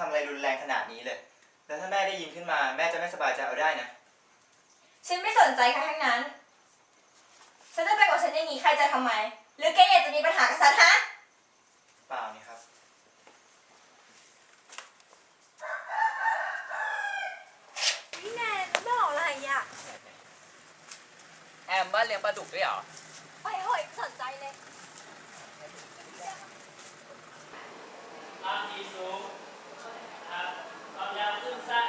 ทำอะไรรุนแรงขนาดนี้เลย แล้วถ้าแม่ได้ยินขึ้นมาแม่จะไม่สบายใจเอาได้นะ ฉันไม่สนใจใครทั้งนั้น ฉันจะไปกับฉันอย่างนี้ใครจะทำไม หรือแกอยากจะมีปัญหากับฉันฮะ เปล่านี่ครับ พี่แนนบอกอะไรอะ แอมบ้านเลี้ยงปลาดุกด้วยเหรอโอ้ยโอ้ยสนใจเลย ความถี่สูงนะครับความยาวขึ้นสั้น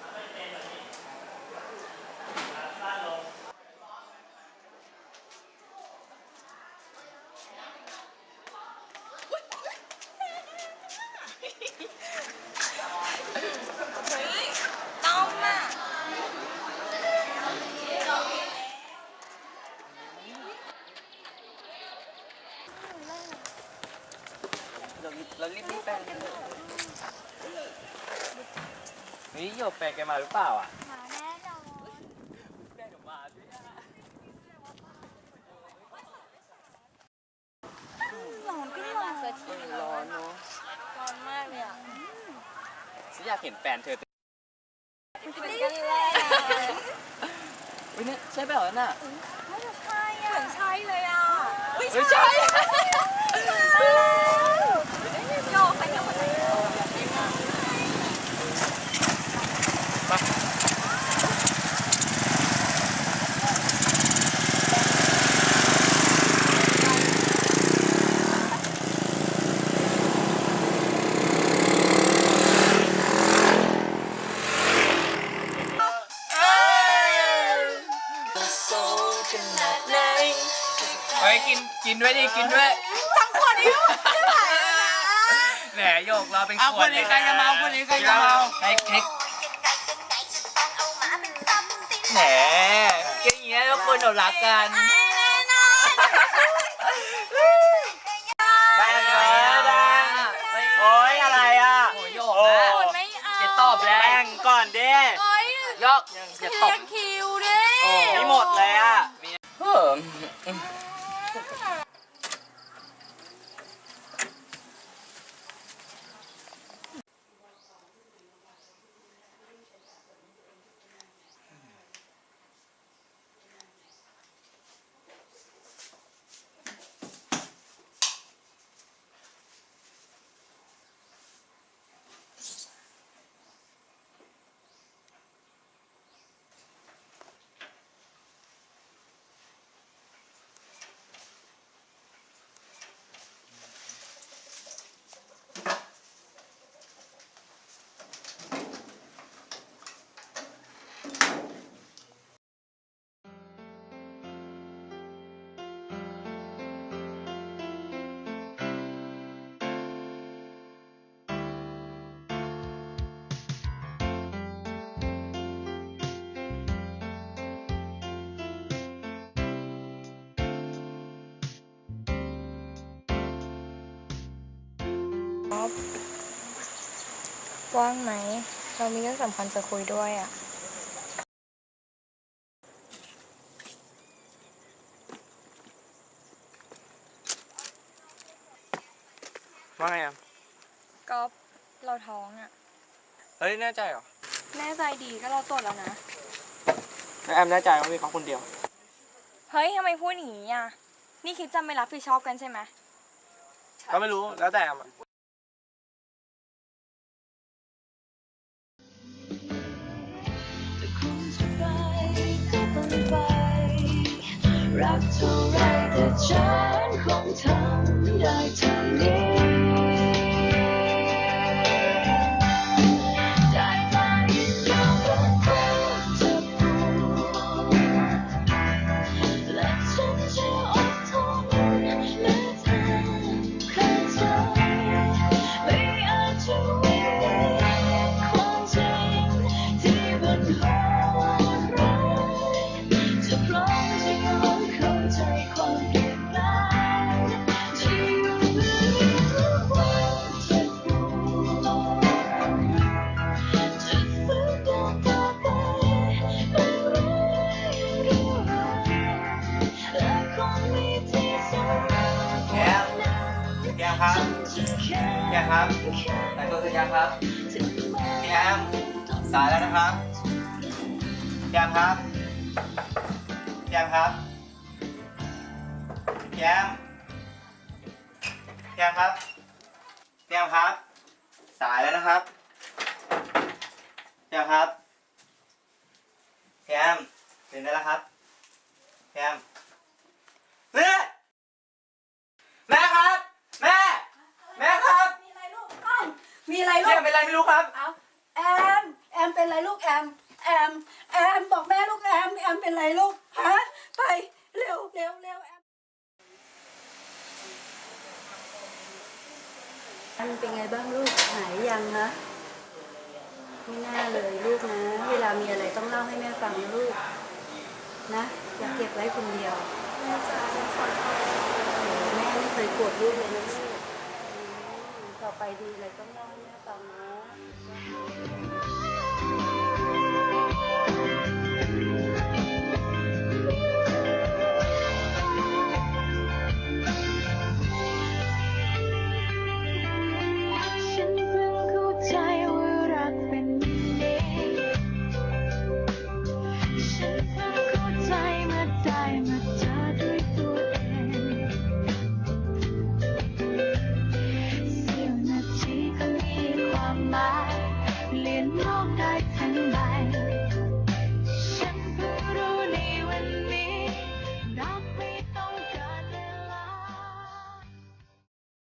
ทำให้เป็นแบบนี้นะครับสั้นลง ต้อมอะ เรารีบรีบแปลงนี่โยกแปลงแกมาหรือเปล่าอะมาแน่นอนแปลงมาด้วยร้อนก็ร้อนเสียทีร้อนเนาะร้อนมากเลยอะฉันอยากเห็นแฟนเธอมันเป็นกันแหละเฮ้ยเนี่ยใช่เปล่าน่ะไม่ใช่อะเหมือนใช่เลยอะไม่ใช่ เฮ้ยกินกินด้วยดิกินด้วย ทั้งขวดนี้จะถ่ายแล้วนะ แหนโยกเราเป็นเอาคนนี้ใครจะเมาคนนี้ใครจะเมาให้ให้แหนแกอย่างเงี้ยแล้วคนเรารักกันแบงอะไรอะแบงโอ๊ยอะไรอะโอ้ยโยกโอ้นะไม่เอาจะตอบแล้วแบ่งก่อนดิโอ๊ยโยกอย่าตเรีบยงคิวดิโอ้ไม่หมดเลยอะเพิ่มว่างไหม เรามีเรื่องสำคัญจะคุยด้วยอะ ว่าไงอะก็เราท้องอะ เฮ้ยแน่ใจเหรอ แน่ใจดีก็เราตรวจแล้วนะแอมแน่ใจว่ามีเขาคนเดียว เฮ้ยทำไมพูดอย่างนี้อะ นี่คิดจะไม่รับผิดชอบกันใช่ไหมก็ไม่รู้ แล้วแต่แอมอะ รักเท่าไรแต่ฉันคงทำได้เท่านี้ ครับจะแค่แก้วครับแต่งตัวเสร็จยังครับใแอมสายแล้วนะครับพี่แอมครับพี่แอมครับพี่แอมพี่แอมครับพี่แอมครับ สายแล้วนะครับพี่แอมครับพี่แอมตื่นได้แล้วครับพี่แอมแม่แม่ครับ แม่ แม่ครับ มีอะไรลูกอ้าว มีอะไรพี่ลูแอกมเป็นไรไม่รู้ครับเอาแอมแอมเป็นไรลูกแอมแอมแอมบอกแม่ลูกแอมแอมเป็นไรลูกฮะไปเร็วเร็วเร็วแอมแอมเป็นไงบ้างลูกหายยังนะไม่น่าเลยลูกนะ เวลามีอะไรต้องเล่าให้แม่ฟังนะลูกนะอย่าเก็บไว้คนเดียวแม่จ๋าขอโทษแม่ไม่เคยโกรธลูกเลยนะลูกอืมต่อ ไปดีเลยต้องเล่าให้แม่ฟังนะ